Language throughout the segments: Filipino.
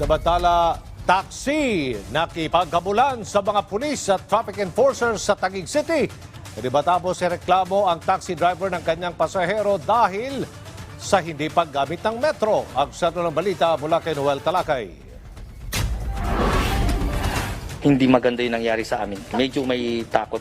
Samantala, taxi nakipagkabulan sa mga pulis at traffic enforcers sa Taguig City. Hindi matapos reklamo ang taxi driver ng kanyang pasahero dahil sa hindi paggamit ng metro. Ang sentro ng balita mula kay Noel Talakay. hindi maganda yung nangyari sa amin. Medyo may takot.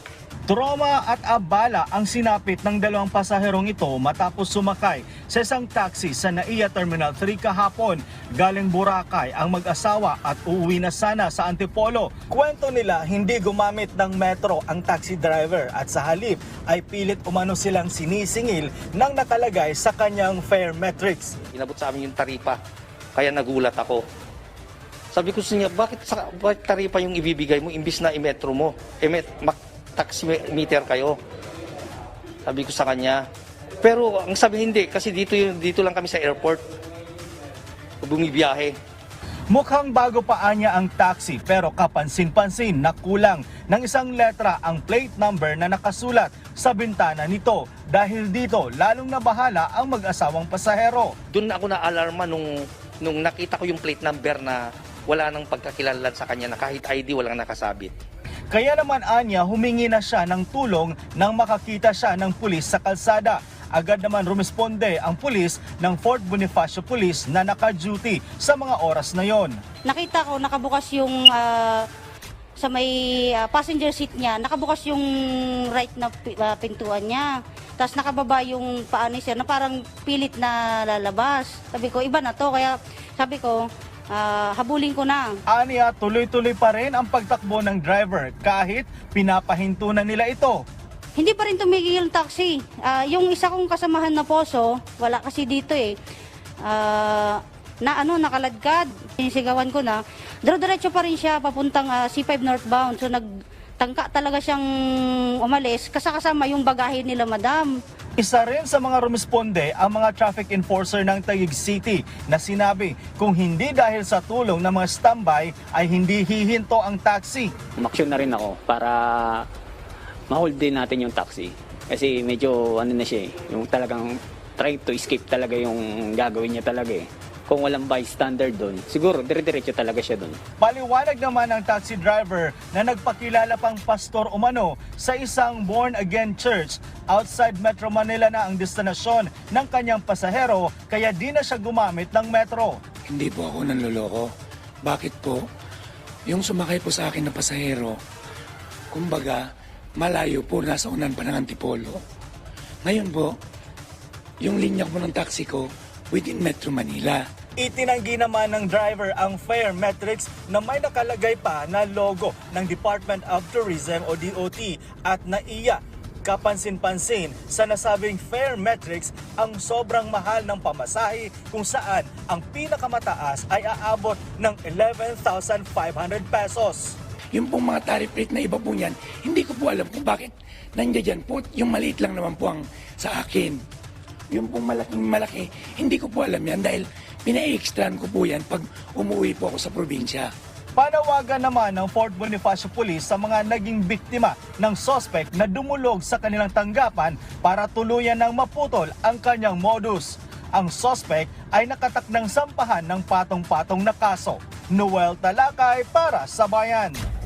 Trauma at abala ang sinapit ng dalawang pasaherong ito matapos sumakay sa isang taxi sa NAIA Terminal 3 kahapon. Galing Boracay ang mag-asawa at uuwi na sana sa Antipolo. Kwento nila hindi gumamit ng metro ang taxi driver at sa halip ay pilit umano silang sinisingil ng nakalagay sa kanyang fare metrics. Inabot sa amin yung taripa. Kaya nagulat ako. Sabi ko sa niya, bakit, bakit taripa yung ibibigay mo imbis na i-metro mo? Emet, mak, taxi meter kayo. Sabi ko sa kanya. Pero ang sabi hindi, kasi dito, dito lang kami sa airport. Bumibiyahe. Mukhang bago pa anya ang taxi pero kapansin-pansin na kulang ng isang letra ang plate number na nakasulat sa bintana nito. Dahil dito, lalong nabahala ang mag-asawang pasahero. Doon ako na-alarma nung, nung nakita ko yung plate number na wala nang pagkakilalan sa kanya na kahit ID walang nakasabit. Kaya naman anya humingi na siya ng tulong nang makakita siya ng pulis sa kalsada. Agad naman rumisponde ang pulis ng Fort Bonifacio Police na naka-duty sa mga oras na yon. nakita ko nakabukas yung ah, sa may ah, passenger seat niya, nakabukas yung right na ah, pintuan niya. Tapos nakababa yung paa ni sir na parang pilit na lalabas. Sabi ko, iba na to. Kaya sabi ko, ah, habulin ko na. Anya, tuloy-tuloy pa rin ang pagtakbo ng driver kahit pinapahinto na nila ito. Hindi pa rin tumigil yung taxi. Ah, yung isa kong kasamahan na poso, wala kasi dito eh. Ah, na ano, nakaladkad. Sinisigawan ko na. Dire-diretso pa rin siya papuntang ah, C5 northbound. So nagtangka talaga siyang umalis. Kasakasama yung bagahe nila, madam. Isa rin sa mga rumisponde ang mga traffic enforcer ng Taguig City na sinabi kung hindi dahil sa tulong ng mga standby ay hindi hihinto ang taxi. umaksyon na rin ako para ma-hold din natin yung taxi. Kasi medyo ano na siya eh, yung talagang try to escape talaga yung gagawin niya talaga eh. Kung walang bystander doon, siguro dire-diretso talaga siya doon. Paliwanag naman ng taxi driver na nagpakilala pang pastor umano sa isang born-again church outside Metro Manila na ang destinasyon ng kanyang pasahero kaya di na siya gumamit ng metro. Hindi po ako nanloloko. Bakit po? Yung sumakay po sa akin na pasahero, kumbaga, malayo po, nasa unan pa ng Antipolo. Ngayon po, yung linya po ng taxi ko, within Metro Manila. Itinanggi naman ng driver ang fare metrics na may nakalagay pa na logo ng Department of Tourism o DOT at NAIA. Kapansin-pansin sa nasabing fare metrics ang sobrang mahal ng pamasahe kung saan ang pinakamataas ay aabot ng 11,500 pesos. Yung pong mga tariff rate na iba po niyan, hindi ko po alam kung bakit nandiyan dyan po. Yung maliit lang naman po ang sa akin. Yung pong malaking malaki, hindi ko po alam yan dahil pina-extrahan ko po yan pag umuwi po ako sa probinsya. Panawagan naman ng Fort Bonifacio Police sa mga naging biktima ng suspect na dumulog sa kanilang tanggapan para tuluyan ng maputol ang kanyang modus. Ang suspect ay nakatak ng sampahan ng patong-patong na kaso. Noel Talakay para sa Bayan.